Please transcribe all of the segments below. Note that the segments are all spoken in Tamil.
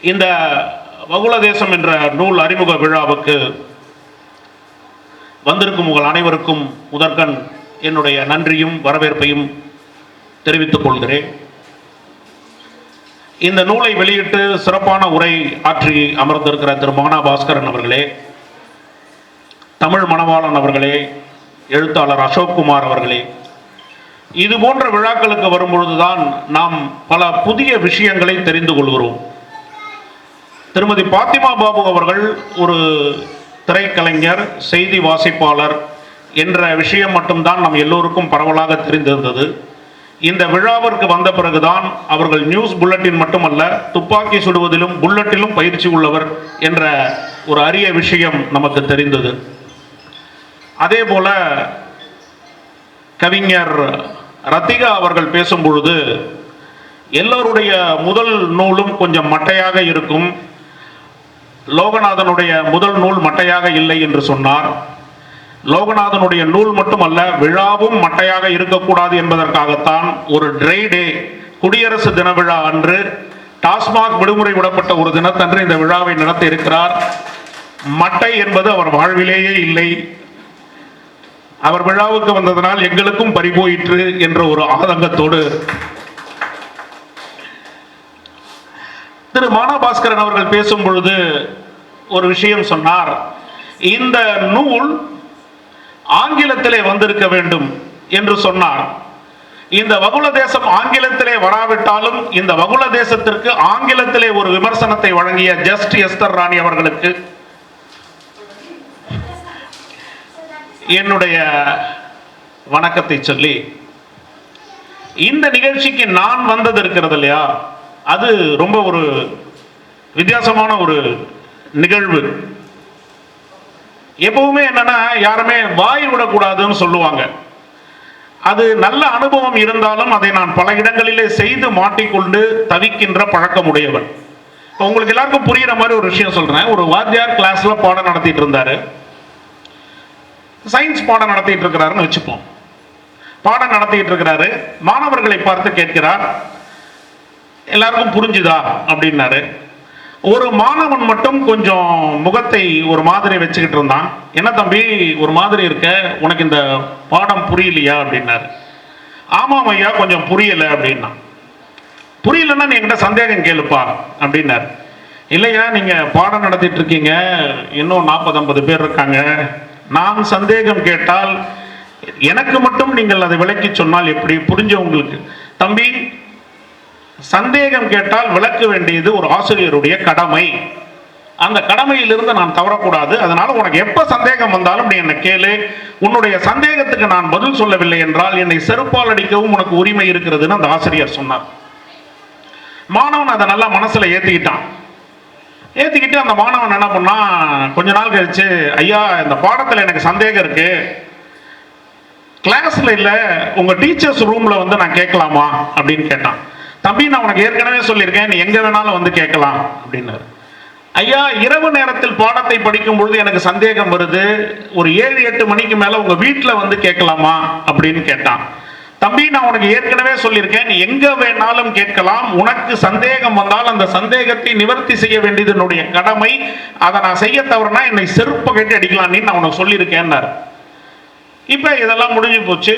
இந்த வகுல தேசம் என்ற நூல் அறிமுக விழாவுக்கு வந்திருக்கும் உங்கள் அனைவருக்கும் முதற்கண் என்னுடைய நன்றியும் வரவேற்பையும் தெரிவித்துக் கொள்கிறேன். இந்த நூலை வெளியிட்டு சிறப்பான உரை ஆற்றி அமர்ந்திருக்கிற திரு மகனா பாஸ்கரன் அவர்களே தமிழ் மணவாளன் அவர்களே எழுத்தாளர் அசோக்குமார் அவர்களே இது போன்ற விழாக்களுக்கு வரும்பொழுதுதான் நாம் பல புதிய விஷயங்களை தெரிந்து கொள்கிறோம். திருமதி பாத்திமா பாபு அவர்கள் ஒரு திரைக்கலைஞர் செய்தி வாசிப்பாளர் என்ற விஷயம் மட்டும்தான் நம் எல்லோருக்கும் பரவலாக தெரிந்திருந்தது. இந்த விழாவிற்கு வந்த பிறகுதான் அவர்கள் நியூஸ் புல்லட்டின் மட்டுமல்ல துப்பாக்கி சுடுவதிலும் புல்லட்டிலும் பயிற்சி உள்ளவர் என்ற ஒரு அரிய விஷயம் நமக்கு தெரிந்தது. அதே போல கவிஞர் ரத்திகா அவர்கள் பேசும்பொழுது எல்லோருடைய முதல் நூலும் கொஞ்சம் மட்டையாக இருக்கும் லோகநாதனுடைய முதல் நூல் மட்டையாக இல்லை என்று சொன்னார். லோகநாதனுடைய நூல் மட்டுமல்ல விழாவும் மட்டையாக இருக்கக்கூடாது என்பதற்காகத்தான் ஒரு ட்ரை டே குடியரசு தின விழா அன்று டாஸ்மாக் விடுமுறை விடப்பட்ட ஒரு தினத்தன்று இந்த விழாவை நடத்த இருக்கிறார். மட்டை என்பது அவர் வாழ்விலேயே இல்லை. அவர் விழாவுக்கு வந்ததனால் எங்களுக்கும் பறிபோயிற்று என்ற ஒரு ஆதங்கத்தோடு திரு மானபாஸ்கரன் அவர்கள் பேசும் பொழுது ஒரு விஷயம் சொன்னார். இந்த நூல் ஆங்கிலத்திலே வந்திருக்க வேண்டும் என்று சொன்னார். இந்த வகுல தேசம் ஆங்கிலத்திலே வராவிட்டாலும் இந்த வகுல தேசத்திற்கு ஆங்கிலத்திலே ஒரு விமர்சனத்தை வழங்கிய ஜஸ்ட் எஸ்தர் ராணி அவர்களுக்கு என்னுடைய வணக்கத்தை சொல்லி இந்த நிகழ்ச்சிக்கு நான் வந்தது இருக்கிறது இல்லையா? அது ரொம்ப ஒரு வித்தியாசமான ஒரு நிகழ்வு. எப்பவுமே என்னன்னா யாருமே வாய் விடக்கூடாதுன்னு சொல்லுவாங்க. அது நல்ல அனுபவம் இருந்தாலும் அதை நான் பல இடங்களிலே செய்து மாட்டிக்கொண்டு தவிக்கின்ற பழக்கம் உடையவன் இப்போ உங்களுக்கு எல்லாருக்கும் புரியுற மாதிரி ஒரு விஷயம் சொல்றேன். ஒரு வாத்தியார் கிளாஸ்ல பாடம் நடத்திட்டு இருந்தாரு. சயின்ஸ் பாடம் நடத்திட்டு இருக்கிறாருன்னு வச்சுப்போம். பாடம் நடத்திட்டு இருக்கிறாரு. மாணவர்களை பார்த்து கேட்கிறார். எல்லாருக்கும் புரிஞ்சுதா? அப்படின்னாரு. ஒரு மாணவன் மட்டும் கொஞ்சம் முகத்தை ஒரு மாதிரி வச்சுக்கிட்டு இருந்தான். என்ன தம்பி ஒரு மாதிரி இருக்க? உனக்கு இந்த பாடம் புரியலையா? அப்படின்னாரு. ஆமாம் ஐயா கொஞ்சம் புரியல அப்படின்னா புரியலன்னா நீ என்கிட்ட சந்தேகம் கேளுப்பா அப்படின்னாரு. இல்லையா நீங்க பாடம் நடத்திட்டு இருக்கீங்க. இன்னும் நாற்பது ஐம்பது பேர் இருக்காங்க. நான் சந்தேகம் கேட்டால் எனக்கு மட்டும் நீங்கள் அதை விளக்கி சொன்னால் எப்படி? புரிஞ்ச உங்களுக்கு. தம்பி சந்தேகம் கேட்டால் விளக்க வேண்டியது ஒரு ஆசிரியருடைய கடமை. அந்த கடமையிலிருந்து நான் தவறக்கூடாது. அதனால உனக்கு எப்ப சந்தேகம் வந்தாலும் நீ என்னை கேளு. உன்னுடைய சந்தேகத்துக்கு நான் பதில் சொல்லவில்லை என்றால் என்னை செருப்பால் அடிக்கவும் உனக்கு உரிமை இருக்கிறதுன்னு அந்த ஆசிரியர் சொன்னார். மாணவன் அதை நல்லா மனசுல ஏத்திக்கிட்டான். ஏத்திக்கிட்டு அந்த மாணவன் என்ன பண்ணான் கொஞ்ச நாள் கழிச்சு ஐயா இந்த பாடத்துல எனக்கு சந்தேகம் இருக்கு. கிளாஸ்ல இல்ல உங்க டீச்சர்ஸ் ரூம்ல வந்து நான் கேட்கலாமா? அப்படின்னு கேட்டான். தம்பி நான் உனக்கு ஏற்கனவே சொல்லியிருக்கேன் நீ எங்க வேணாலும் வந்து கேட்கலாம் அப்படின்னாரு. ஐயா இரவு நேரத்தில் பாடத்தை படிக்கும் பொழுது எனக்கு சந்தேகம் வருது. ஒரு ஏழு எட்டு மணிக்கு மேல உங்க வீட்டுல வந்து கேட்கலாமா அப்படின்னு கேட்டான். தம்பி நான் உனக்கு ஏற்கனவே சொல்லியிருக்கேன் நீ எங்க வேணாலும் கேட்கலாம். உனக்கு சந்தேகம் வந்தால் அந்த சந்தேகத்தை நிவர்த்தி செய்ய வேண்டியது என்னுடைய கடமை. அதை நான் செய்ய தவறுனா என்னை செருப்ப கட்டி அடிக்கலாம் நீ நான் உனக்கு சொல்லியிருக்கேன்னாரு. இப்போ இதெல்லாம் முடிஞ்சு போச்சு.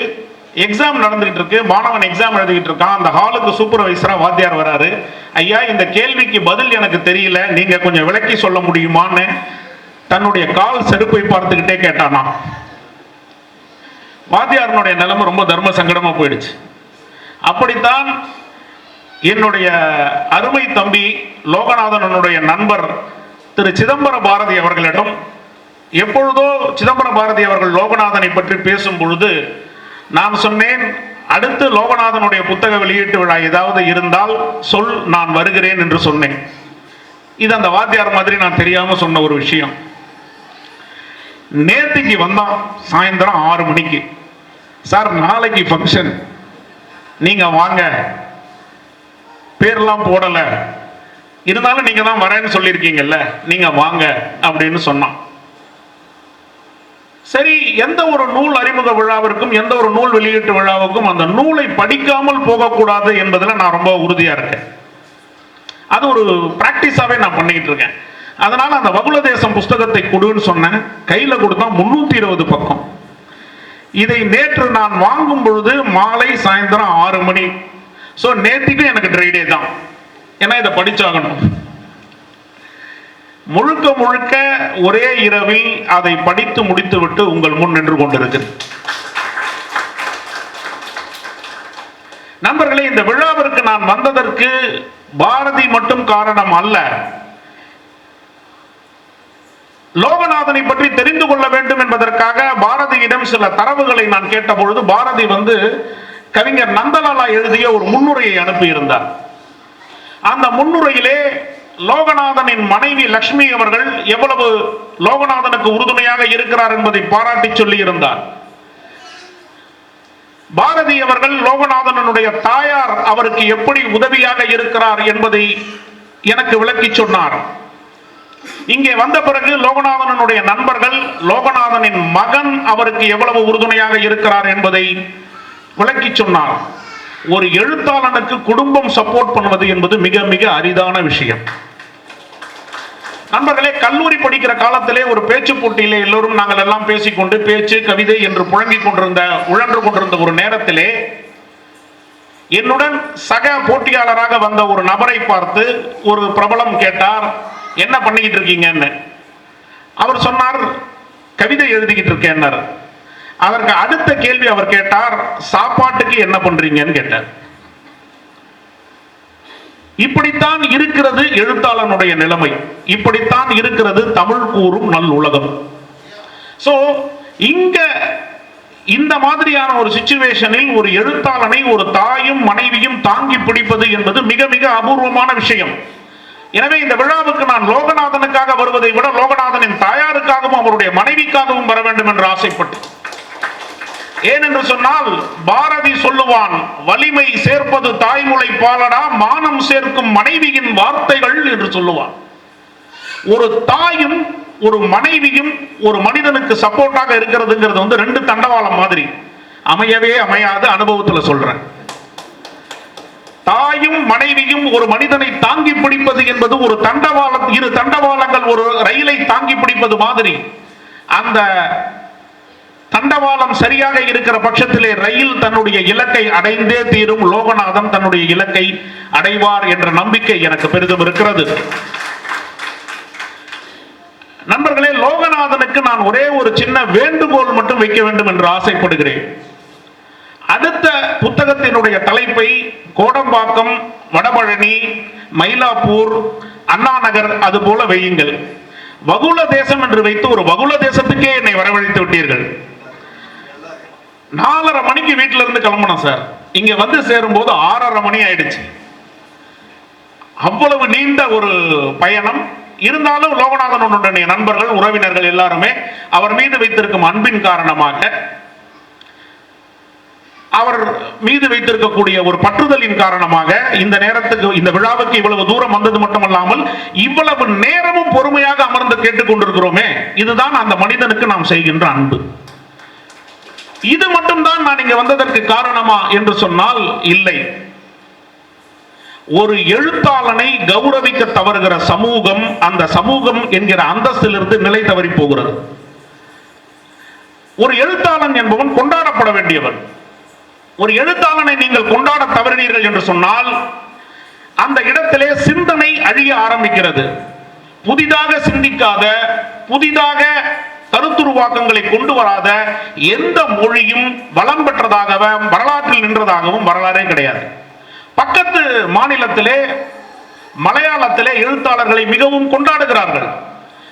எக்ஸாம் நடந்துகிட்டு இருக்கு. மாணவன் எக்ஸாம் எழுதிக்கிட்டு இருக்கான். அந்த ஹாலுக்கு சூப்பர்வைசரா வாத்தியார் வராரு. ஐயா இந்த கேள்விக்கு பதில் எனக்கு தெரியல. நீங்க கொஞ்சம் விளக்கி சொல்ல முடியுமான்னு? தன்னுடைய கால் செருப்பை பார்த்துக்கிட்டே கேட்டானா. வாத்தியாரனுடைய நிலைமை ரொம்ப தர்ம சங்கடமா போயிடுச்சு. அப்படித்தான் என்னுடைய அருமை தம்பி லோகநாதனுடைய நண்பர் திரு சிதம்பர பாரதி அவர்களிடம் எப்பொழுதோ சிதம்பர பாரதி அவர்கள் லோகநாதனை பற்றி பேசும் பொழுது நான் சொன்னேன் அடுத்து லோகநாதனுடைய புத்தக வெளியீட்டு விழா ஏதாவது இருந்தால் சொல் நான் வருகிறேன் என்று சொன்னேன். இது அந்த வாத்தியார் மாதிரி நான் தெரியாம சொன்ன ஒரு விஷயம். நேத்திக்கு வந்தான் சாயந்தரம் ஆறு மணிக்கு. சார் நாளைக்கு ஃபங்க்ஷன் நீங்க வாங்க. பேர்லாம் போடல. இருந்தாலும் நீங்க தான் வரேன்னு சொல்லியிருக்கீங்கல்ல நீங்க வாங்க அப்படின்னு சொன்னான். சரி எந்த ஒரு நூல் அறிமுக விழாவிற்கும் எந்த ஒரு நூல் வெளியீட்டு விழாவுக்கும் அந்த நூலை படிக்காமல் போகக்கூடாது என்பதில் நான் ரொம்ப உறுதியாக இருக்கேன். அது ஒரு ப்ராக்டிஸாகவே நான் பண்ணிக்கிட்டு இருக்கேன். அதனால் அந்த வகுல தேசம் புஸ்தகத்தை கொடுன்னு சொன்னேன். கையில் கொடுத்தா முந்நூற்றி இருபது பக்கம். இதை நேற்று நான் வாங்கும் பொழுது மாலை சாயந்தரம் ஆறு மணி. ஸோ நேற்றுக்கும் எனக்கு ட்ரைடே தான். ஏன்னா இதை படிச்சாகணும். முழுக்க முழுக்க ஒரே இரவில் அதை படித்து முடித்துவிட்டு உங்கள் முன் நின்று கொண்டிருக்கிறது நண்பர்களே இந்த விழாவிற்கு நான் வந்ததற்கு பாரதி மட்டும் காரணம் அல்ல. லோகநாதனை பற்றி தெரிந்து கொள்ள வேண்டும் என்பதற்காக பாரதியிடம் சில தரவுகளை நான் கேட்டபொழுது பாரதி வந்து கவிஞர் நந்தலாலா எழுதிய ஒரு முன்னுரையை அனுப்பியிருந்தார். அந்த முன்னுரையிலே லோகநாதனின் மனைவி லக்ஷ்மி அவர்கள் எவ்வளவு லோகநாதனுக்கு உறுதுணையாக இருக்கிறார் என்பதை பாராட்டி சொல்லி இருந்தார் பாரதி அவர்கள் லோகநாதனுடைய தாயார் அவருக்கு எப்படி உதவியாக இருக்கிறார் என்பதை எனக்கு விளக்கி சொன்னார். இங்கே வந்த பிறகு லோகநாதனுடைய நண்பர்கள் லோகநாதனின் மகன் அவருக்கு எவ்வளவு உறுதுணையாக இருக்கிறார் என்பதை விளக்கி சொன்னார். ஒரு எழுத்தாளனுக்கு குடும்பம் சப்போர்ட் பண்ணுவது என்பது மிக மிக அரிதான விஷயம். நண்பர்களே கல்லூரி படிக்கிற காலத்திலே ஒரு பேச்சு போட்டியிலே எல்லோரும் நாங்கள் எல்லாம் பேசிக்கொண்டு பேச்சு கவிதை என்று புழங்கிக் கொண்டிருந்த உழன்று கொண்டிருந்த ஒரு நேரத்திலே என்னுடன் சக போட்டியாளராக வந்த ஒரு நபரை பார்த்து ஒரு பிரபலம் கேட்டார் என்ன பண்ணிக்கிட்டு இருக்கீங்கன்னு? அவர் சொன்னார் கவிதை எழுதிக்கிட்டு இருக்கேன்னார். அதற்கு அடுத்த கேள்வி அவர் கேட்டார் சாப்பாட்டுக்கு என்ன பண்றீங்கன்னு கேட்டார். இப்படித்தான் இருக்கிறது எழுத்தாளனுடைய நிலைமை. இப்படித்தான் இருக்கிறது தமிழ் கூறும் நல் உலகம். சோ இங்க இந்த மாதிரியான ஒரு சுச்சுவேஷனில் ஒரு எழுத்தாளனை ஒரு தாயும் மனைவியும் தாங்கி பிடிப்பது என்பது மிக மிக அபூர்வமான விஷயம். எனவே இந்த விழாவுக்கு நான் லோகநாதனுக்காக வருவதை விட லோகநாதனின் தாயாருக்காகவும் அவருடைய மனைவிக்காகவும் வர வேண்டும் என்று ஆசைப்பட்டு ஏனென்று சொன்னால் பாரதி சொல்லுவான் வலிமை சேர்ப்பது தாய்மொழி பாலடா மானம் சேர்க்கும் மனைவியின் வார்த்தைகள் என்று சொல்லுவான். ஒரு தாயும் ஒரு மனைவியும் ஒரு மனிதனுக்கு சப்போர்ட்டாக இருக்கிறதுங்கிறது வந்து ரெண்டு தண்டவாளம் மாதிரி. அமையவே அமையாது அனுபவத்தில் சொல்றேன். தாயும் மனைவியும் ஒரு மனிதனை தாங்கி பிடிப்பது என்பது ஒரு தண்டவாளம் இரு தண்டவாளங்கள் ஒரு ரயிலை தாங்கி பிடிப்பது மாதிரி. அந்த தண்டவாளம் சரியாக இருக்கிற பட்சத்திலே ரயில் தன்னுடைய இலக்கை அடைந்தே தீரும். லோகநாதன் தன்னுடைய இலக்கை அடைவார் என்ற நம்பிக்கை எனக்கு பெரிதும் இருக்கிறது. நண்பர்களே லோகநாதனுக்கு நான் ஒரே ஒரு சின்ன வேண்டுகோள் மட்டும் வைக்க வேண்டும் என்று ஆசைப்படுகிறேன். அடுத்த புத்தகத்தினுடைய தலைப்பை கோடம்பாக்கம் வடபழனி மயிலாப்பூர் அண்ணா நகர் அது போல வையுங்கள். வகுல தேசம் என்று வைத்து ஒரு வகுல தேசத்துக்கே என்னை வரவழைத்து விட்டீர்கள். நாலரை மணிக்கு வீட்டுல இருந்து கிளம்பணும் சார். இங்க வந்து சேரும்போது ஆறரை மணி ஆயிடுச்சு. அவ்வளவு நீண்ட ஒரு பயணம். இருந்தாலும் லோகநாதனுடைய நண்பர்கள் உறவினர்கள் எல்லாருமே அவர் மீது வைத்திருக்கும் அன்பின் காரணமாக அவர் மீது வைத்திருக்கக்கூடிய ஒரு பற்றுதலின் காரணமாக இந்த நேரத்துக்கு இந்த விழாவுக்கு இவ்வளவு தூரம் வந்தது மட்டுமல்லாமல் இவ்வளவு நேரமும் பொறுமையாக அமர்ந்து கேட்டுக்கொண்டிருக்கிறோமே. இதுதான் அந்த மனிதனுக்கு நாம் செய்கின்ற அன்பு. இது மட்டும்தான் நான் இங்க வந்ததற்கு காரணமா என்று சொன்னால் இல்லை. ஒரு எழுத்தாளனை கௌரவிக்க தவறுகிற சமூகம் அந்த சமூகம் என்கிற அந்தஸ்திலிருந்து நிலை தவறி போகிறது. ஒரு எழுத்தாளன் என்பவன் கொண்டாடப்பட வேண்டியவன். ஒரு எழுத்தாளனை நீங்கள் கொண்டாட தவறினீர்கள் என்று சொன்னால் அந்த இடத்திலே சிந்தனை அழிய ஆரம்பிக்கிறது. புதிதாக சிந்திக்காத புதிதாக கருத்துருவாக்கங்களை கொண்டு வராத எந்த மொழியும் வளம் பெற்றதாகவும் வரலாற்றில் நின்றதாகவும் வரலாறே கிடையாது. பக்கத்து மாநிலத்திலே மலையாளத்திலே எழுத்தாளர்களை மிகவும் கொண்டாடுகிறார்கள்.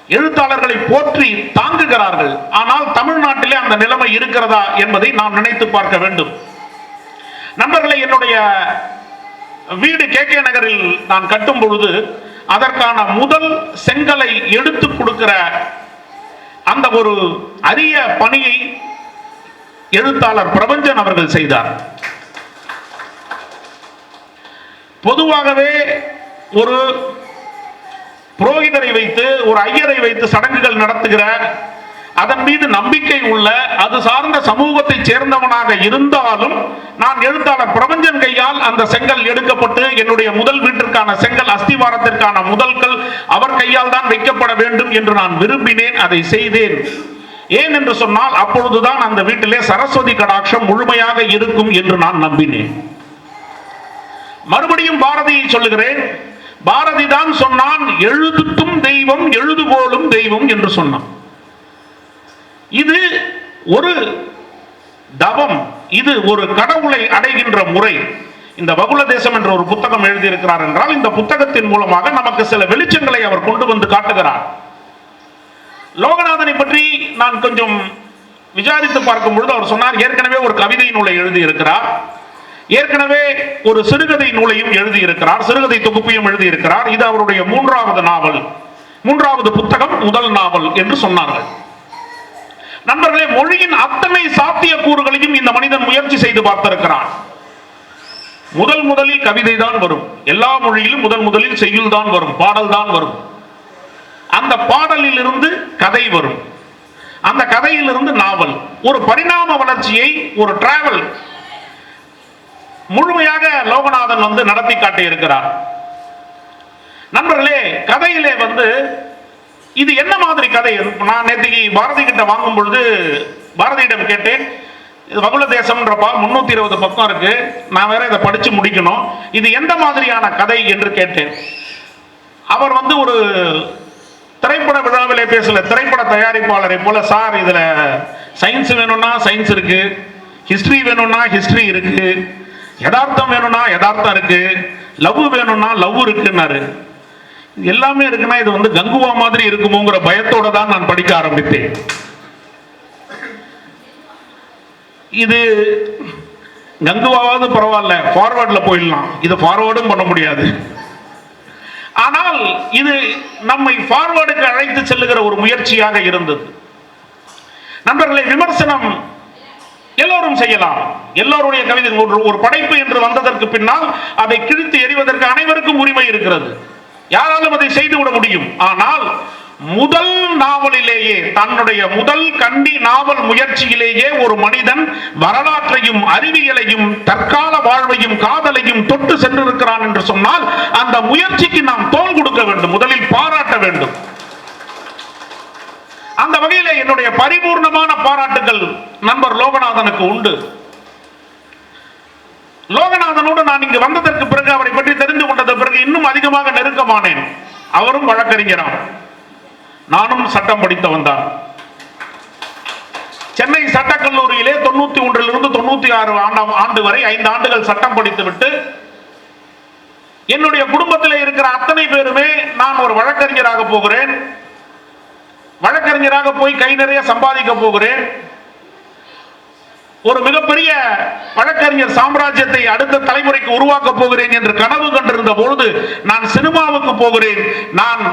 எழுத்தாளர்களை போற்றி தாங்குகிறார்கள். ஆனால் தமிழ்நாட்டிலே அந்த நிலைமை இருக்கிறதா என்பதை நாம் நினைத்து பார்க்க வேண்டும். நண்பர்களை என்னுடைய வீடு கே. கே. நகரில் நான் கட்டும் பொழுது அதற்கான முதல் செங்கலை எடுத்து கொடுக்கிற அந்த ஒரு அரிய பணியை எழுத்தாளர் பிரபஞ்சன் அவர்கள் செய்தார். பொதுவாகவே ஒரு புரோகிதரை வைத்து ஒரு ஐயரை வைத்து சடங்குகள் நடத்துகிற அதன் மீது நம்பிக்கை உள்ள அது சார்ந்த சமூகத்தை சேர்ந்தவனாக இருந்தாலும் நான் எழுத்தாளர் பிரபஞ்சன் கையால் அந்த செங்கல் எடுக்கப்பட்டு என்னுடைய முதல் வீட்டிற்கான செங்கல் அஸ்திவாரத்திற்கான முதல்கள் அவர் கையால் தான் வைக்கப்பட வேண்டும் என்று நான் விரும்பினேன் அதை செய்தேன். ஏன் என்று சொன்னால் அப்பொழுதுதான் அந்த வீட்டிலே சரஸ்வதி கடாட்சம் முழுமையாக இருக்கும் என்று நான் நம்பினேன். மறுபடியும் பாரதியை சொல்லுகிறேன் பாரதி தான் சொன்னான் எழுதுக்கும் தெய்வம் எழுதுகோளும் தெய்வம் என்று சொன்னான். இது ஒரு தவம் இது ஒரு கடவுளை அடைகின்ற முறை. இந்த வகுல தேசம் என்ற ஒரு புத்தகம் எழுதியிருக்கிறார் என்றால் இந்த புத்தகத்தின் மூலமாக நமக்கு சில வெளிச்சங்களை அவர் கொண்டு வந்து காட்டுகிறார். லோகநாதனை பற்றி நான் கொஞ்சம் விசாரித்து பார்க்கும் பொழுது அவர் சொன்னார் ஏற்கனவே ஒரு கவிதை நூலை எழுதியிருக்கிறார். ஏற்கனவே ஒரு சிறுகதை நூலையும் எழுதியிருக்கிறார். சிறுகதை தொகுப்பையும் எழுதியிருக்கிறார். இது அவருடைய மூன்றாவது நாவல் மூன்றாவது புத்தகம் முதல் நாவல் என்று சொன்னார்கள். நண்பர்களே மொழியின் அத்தனை சாத்திய கூறுகளையும் இந்த மனிதன் முயற்சி செய்து பார்த்திருக்கிறான். முதல் முதலில் கவிதை தான் வரும். எல்லா மொழியிலும் முதல் முதலில் செய்யுள் தான் வரும் பாடல் தான் வரும். அந்த பாடலில் இருந்து கதை வரும். அந்த கதையிலிருந்து நாவல். ஒரு பரிணாம வளர்ச்சியை ஒரு டிராவல் முழுமையாக லோகநாதன் வந்து நடத்தி காட்டி இருக்கிறார் நண்பர்களே கதையிலே வந்து இது என்ன மாதிரி கதை? நான் நேற்றுக்கு பாரதி கிட்ட வாங்கும் பொழுது பாரதியிடம் கேட்டேன் இது வகுல தேசம்ன்றப்பா முன்னூத்தி இருபது பக்கம் இருக்கு நான் வேற இதை படிச்சு முடிக்கணும். இது எந்த மாதிரியான கதை என்று கேட்டேன். அவர் வந்து ஒரு திரைப்பட விழாவிலே பேசல திரைப்பட தயாரிப்பாளரை போல சார் இதுல சயின்ஸ் வேணும்னா சயின்ஸ் இருக்கு ஹிஸ்டரி வேணும்னா ஹிஸ்டரி இருக்கு யதார்த்தம் வேணும்னா யதார்த்தம் இருக்கு லவ் வேணும்னா லவ் இருக்குன்னாரு. எல்லாமே இருக்குன்னா இது வந்து கங்குவா மாதிரி இருக்குமோங்கிற பயத்தோட தான் நான் படிக்க ஆரம்பித்தேன். இது கங்குவாவது பரவாயில்ல ஃபார்வேர்டில் போயிடலாம். இது ஃபார்வேர்டும் பண்ண முடியாது. ஆனால் இது நம்மை ஃபார்வேர்டுக்கு அழைத்து செல்லுகிற ஒரு முயற்சியாக இருந்தது. நண்பர்களை விமர்சனம் எல்லோரும் செய்யலாம். எல்லோருடைய கவிதை ஒரு ஒரு படைப்பு என்று வந்ததற்கு பின்னால் அதை கிழித்து எறிவதற்கு அனைவருக்கும் உரிமை இருக்கிறது. யாராலும் அதை செய்துவிட முடியும். ஆனால் முதல் நாவலிலேயே தன்னுடைய முதல் கண்டி நாவல் முயற்சியிலேயே ஒரு மனிதன் வரலாற்றையும் அறிவியலையும் தற்கால வாழ்வையும் காதலையும் தொட்டு சென்றிருக்கிறான் என்று சொன்னால் அந்த முயற்சிக்கு நாம் தோல் கொடுக்க வேண்டும் முதலில் பாராட்ட வேண்டும். அந்த வகையில என்னுடைய பரிபூர்ணமான பாராட்டுகள் நண்பர் லோகநாதனுக்கு உண்டு. லோகநாதனோடு நான் இங்கு வந்ததற்கு பிறகு அவரை பற்றி தெரிந்து கொண்டது இன்னும் அதிகமாக நெருக்கமானேன். அவரும் வழக்கறிஞராம். நானும் சட்டம் படித்தவன் தான். சென்னை சட்டக்கல்லூரியிலே தொண்ணூத்தி ஒன்றிலிருந்து தொண்ணூத்தி ஆறு ஆண்டாம் ஆண்டு வரை ஐந்து ஆண்டுகள் சட்டம் படித்துவிட்டு என்னுடைய குடும்பத்தில் இருக்கிற அத்தனை பேருமே நான் ஒரு வழக்கறிஞராக போகிறேன். வழக்கறிஞராக போய் கை நிறைய சம்பாதிக்க போகிறேன். ஒரு மிகப்பெரிய வழக்கறிஞர் சாம்ராஜ்யத்தை அடுத்த தலைமுறைக்கு உருவாக்க போகிறேன் என்று கனவு கண்டிருந்த பொழுது நான் சினிமாவுக்கு போகிறேன். நான்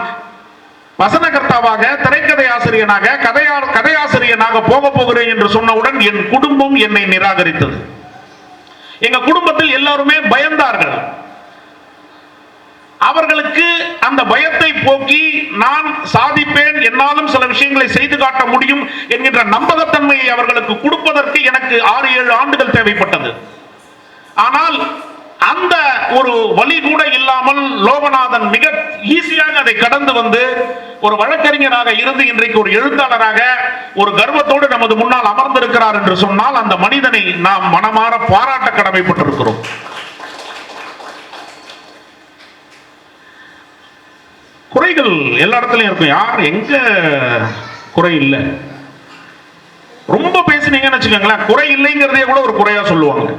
வசனகர்த்தாவாக திரைக்கதை ஆசிரியனாக கதையா கதையாசிரியனாக போக போகிறேன் என்று சொன்னவுடன் என் குடும்பம் என்னை நிராகரித்தது. எங்க குடும்பத்தில் எல்லாருமே பயந்தார்கள். அவர்களுக்கு அந்த பயத்தை போக்கி நான் சாதிப்பேன் என்னாலும் சில விஷயங்களை செய்து காட்ட முடியும் என்கின்ற நம்பகத்தன்மையை அவர்களுக்கு கொடுப்பதற்கு எனக்கு ஆறு ஏழு ஆண்டுகள் தேவைப்பட்டது. ஆனால் அந்த ஒரு வழி கூட இல்லாமல் லோகநாதன் மிக ஈஸியாக அதை கடந்து வந்து ஒரு வழக்கறிஞராக இருந்து இன்றைக்கு ஒரு எழுத்தாளராக ஒரு கர்வத்தோடு நமது முன்னால் அமர்ந்திருக்கிறார் என்று சொன்னால் அந்த மனிதனை நாம் மனமாற பாராட்ட கடமைப்பட்டிருக்கிறோம். குறைகள் எல்லா இடத்துலையும் இருக்கும். யார் எங்க குறை இல்லை? ரொம்ப பேசுனீங்கன்னு வச்சுக்கோங்களேன் குறை இல்லைங்கிறதே கூட ஒரு குறையா சொல்லுவாங்க.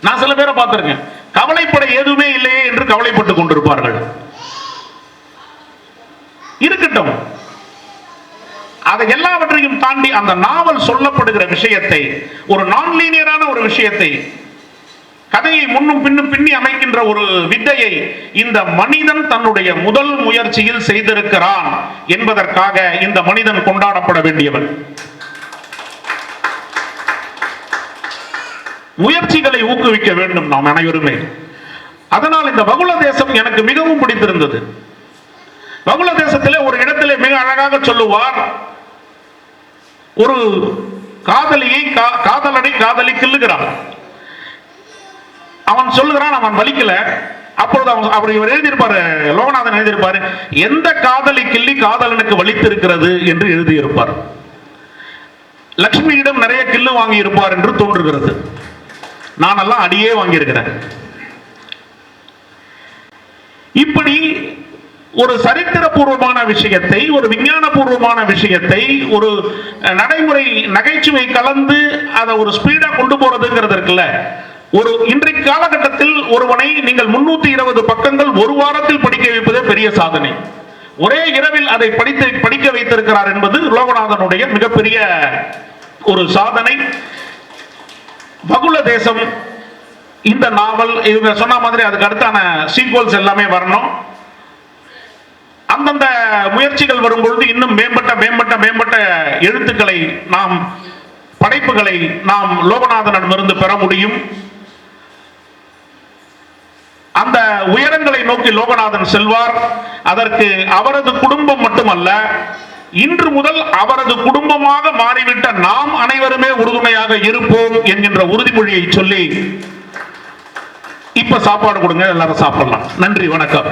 நான் சில பேரை பார்த்துருக்கேன். கவலைப்பட எதுவுமே இல்லையே என்று கவலைப்பட்டு கொண்டிருப்பார்கள். இருக்கட்டும். அதை எல்லாவற்றையும் தாண்டி அந்த நாவல் சொல்லப்படுகிற விஷயத்தை ஒரு நான் லீனியரான ஒரு விஷயத்தை கதையை முன்னும் பின்னும் பின்னி அமைக்கின்ற ஒரு வித்தையை இந்த மனிதன் தன்னுடைய முதல் முயற்சியில் செய்திருக்கிறான் என்பதற்காக இந்த மனிதன் கொண்டாடப்பட வேண்டியவன். முயற்சிகளை ஊக்குவிக்க வேண்டும் நாம் அனைவருமே. அதனால் இந்த வகுல தேசம் எனக்கு மிகவும் பிடித்திருந்தது. வகுல தேசத்திலே ஒரு இடத்திலே மிக அழகாக சொல்லுவார் ஒரு காதலியை கா- காதலனை காதலி கில்லுகிறான் அவன் சொல்லுகிறான் அவன் வலிக்கல. அப்பொழுது அவன் அவர் இவர் எழுதியிருப்பாரு லோகநாதன் எழுதியிருப்பாரு எந்த காதலி கிள்ளி காதலனுக்கு வலித்திருக்கிறது? என்று எழுதியிருப்பார். லக்ஷ்மியிடம் நிறைய கில்லு வாங்கி இருப்பார் என்று தோன்றுகிறது. நானெல்லாம் அடியே வாங்கியிருக்கிறேன். இப்படி ஒரு சரித்திரபூர்வமான விஷயத்தை ஒரு விஞ்ஞானபூர்வமான விஷயத்தை ஒரு நடைமுறை நகைச்சுவை கலந்து அதை ஒரு ஸ்பீடா கொண்டு போறதுங்கிறது இருக்குல்ல. ஒரு இன்றைக்கு காலகட்டத்தில் ஒருவனை நீங்கள் முன்னூத்தி இருபது பக்கங்கள் ஒரு வாரத்தில் படிக்க வைப்பதே பெரிய சாதனை. ஒரே இரவில் அதை படித்து படிக்க வைத்திருக்கிறார் என்பது லோகநாதனுடைய மிகப்பெரிய ஒரு சாதனை. பகுல தேசம் இந்த நாவல் இவங்க சொன்ன மாதிரி அதுக்கு அடுத்தான சீக்வல்ஸ் எல்லாமே வரணும். அந்தந்த முயற்சிகள் வரும்பொழுது இன்னும் மேம்பட்ட மேம்பட்ட மேம்பட்ட எழுத்துக்களை நாம் படைப்புகளை நாம் லோகநாதனிடமிருந்து பெற முடியும். அந்த உயரங்களை நோக்கி லோகநாதன் செல்வார். அதற்கு அவரது குடும்பம் மட்டுமல்ல இன்று முதல் அவரது குடும்பமாக மாறிவிட்ட நாம் அனைவருமே உறுதுணையாக இருப்போம் என்கின்ற உறுதிமொழியை சொல்லி இப்ப சாப்பாடு கொடுங்க எல்லாரும் சாப்பிடலாம். நன்றி வணக்கம்.